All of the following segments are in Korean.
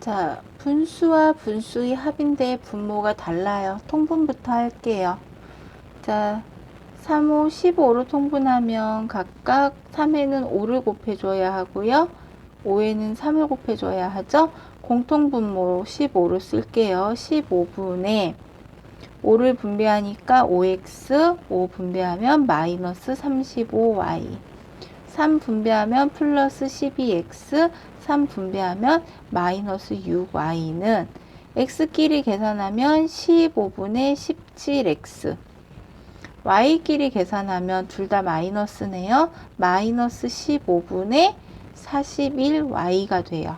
자, 분수와 분수의 합인데 분모가 달라요. 통분부터 할게요. 자, 3, 5, 15로 통분하면 각각 3에는 5를 곱해줘야 하고요. 5에는 3을 곱해줘야 하죠. 공통분모 15로 쓸게요. 15분의 5를 분배하니까 5x, 5 분배하면 마이너스 35y. 3 분배하면 플러스 12x, 3 분배하면 마이너스 6y는 x끼리 계산하면 15분의 17x. y끼리 계산하면 둘 다 마이너스네요. 마이너스 15분의 41y가 돼요.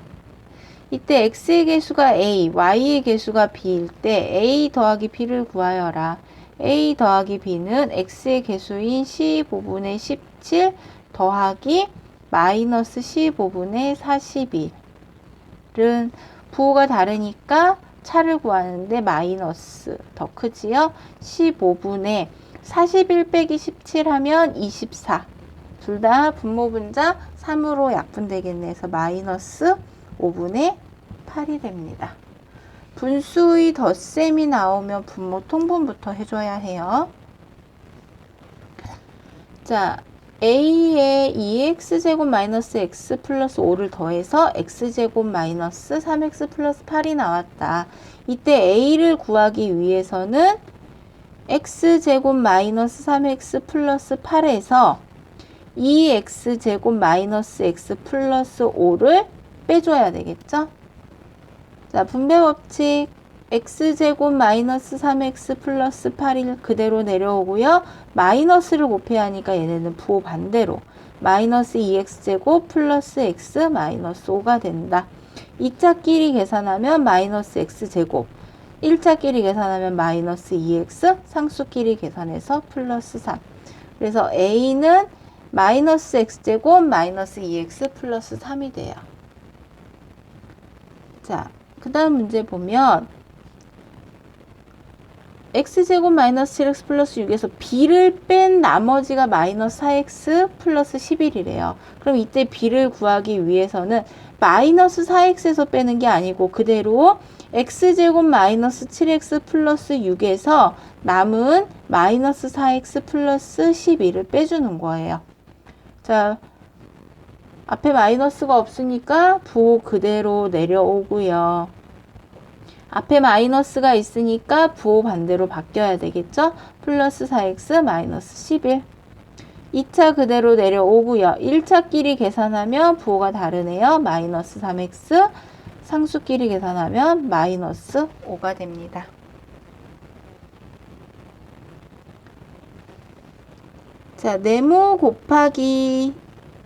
이때 x의 개수가 a, y의 개수가 b일 때 a 더하기 b를 구하여라. a 더하기 b는 x의 개수인 15분의 17 더하기 마이너스 15분의 41은 부호가 다르니까 차를 구하는데 마이너스 더 크지요? 15분의 41 빼기 17 하면 24. 둘 다 분모 분자 3으로 약분되겠네. 그래서 마이너스 5분의 8이 됩니다. 분수의 덧셈이 나오면 분모 통분부터 해줘야 해요. 자, a에 2x제곱 마이너스 x 플러스 5를 더해서 x제곱 마이너스 3x 플러스 8이 나왔다. 이때 a를 구하기 위해서는 x제곱 마이너스 3x 플러스 8에서 2x제곱 마이너스 x 플러스 5를 빼줘야 되겠죠? 자, 분배 법칙 x제곱 마이너스 3x 플러스 8일 그대로 내려오고요. 마이너스를 곱해야 하니까 얘네는 부호 반대로 마이너스 2x제곱 플러스 x 마이너스 5가 된다. 2차끼리 계산하면 마이너스 x제곱 1차끼리 계산하면 마이너스 2x 상수끼리 계산해서 플러스 3 그래서 a는 마이너스 x제곱 마이너스 2x 플러스 3이 돼요. 자, 그 다음 문제 보면 x제곱 마이너스 7x 플러스 6에서 b를 뺀 나머지가 마이너스 4x 플러스 11이래요. 그럼 이때 b를 구하기 위해서는 마이너스 4x에서 빼는 게 아니고 그대로 x제곱 마이너스 7x 플러스 6에서 남은 마이너스 4x 플러스 12를 빼주는 거예요. 자, 앞에 마이너스가 없으니까 부호 그대로 내려오고요. 앞에 마이너스가 있으니까 부호 반대로 바뀌어야 되겠죠? 플러스 4x 마이너스 11. 2차 그대로 내려오고요. 1차끼리 계산하면 부호가 다르네요. 마이너스 3x 상수끼리 계산하면 마이너스 5가 됩니다. 자, 네모 곱하기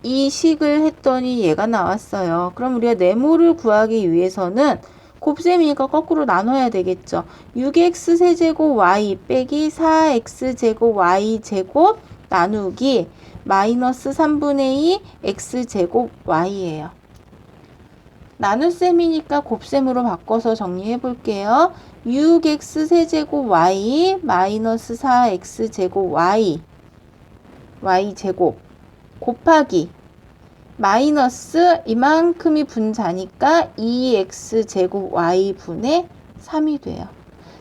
이 식을 했더니 얘가 나왔어요. 그럼 우리가 네모를 구하기 위해서는 곱셈이니까 거꾸로 나눠야 되겠죠. 6x 세제곱 y 빼기 4x 제곱 y 제곱 나누기 마이너스 3분의 2 x 제곱 y예요. 나눗셈이니까 곱셈으로 바꿔서 정리해 볼게요. 6x 세제곱 y 마이너스 4x 제곱 y y 제곱 곱하기 마이너스 이만큼이 분자니까 2x 제곱 y 분의 3이 돼요.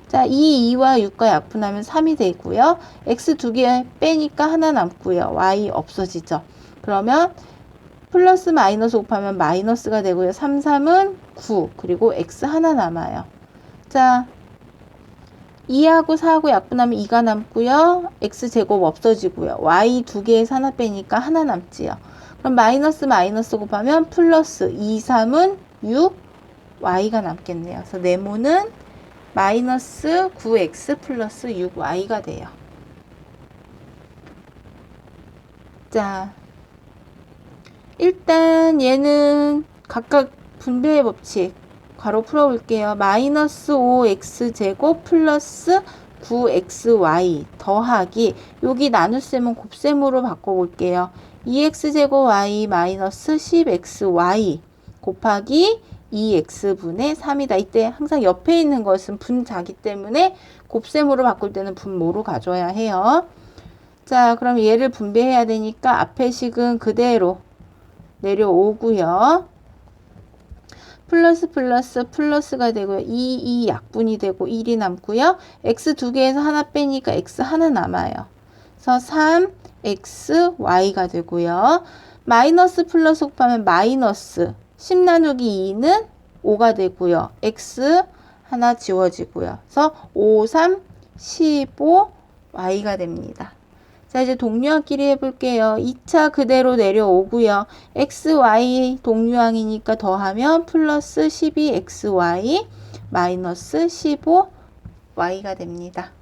자, 2, 2와 6과 약분하면 3이 되고요. x 두 개 빼니까 하나 남고요. y 없어지죠. 그러면 플러스 마이너스 곱하면 마이너스가 되고요. 3, 3은 9 그리고 x 하나 남아요. 자, 2하고 4하고 약분하면 2가 남고요. x제곱 없어지고요. y 두 개에서 하나 빼니까 하나 남지요. 그럼 마이너스 마이너스 곱하면 플러스 2, 3은 6, y가 남겠네요. 그래서 네모는 마이너스 9x 플러스 6y가 돼요. 자, 일단 얘는 각각 분배의 법칙 괄호 풀어볼게요. 마이너스 5x 제곱 플러스 9xy 더하기 여기 나눗셈은 곱셈으로 바꿔볼게요. 2x 제곱 y 마이너스 10xy 곱하기 2x분의 3이다. 이때 항상 옆에 있는 것은 분자기 때문에 곱셈으로 바꿀 때는 분모로 가져야 해요. 자, 그럼 얘를 분배해야 되니까 앞에 식은 그대로 내려오고요. 플러스 플러스 플러스가 되고요. 2, 2 약분이 되고 1이 남고요. x 두 개에서 하나 빼니까 x 하나 남아요. 그래서 3, x, y가 되고요. 마이너스 플러스 곱하면 마이너스 10 나누기 2는 5가 되고요. x 하나 지워지고요. 그래서 5, 3, 15, y가 됩니다. 자, 이제 동류항끼리 해볼게요. 2차 그대로 내려오고요. x, y 동류항이니까 더하면 플러스 12xy 마이너스 15y가 됩니다.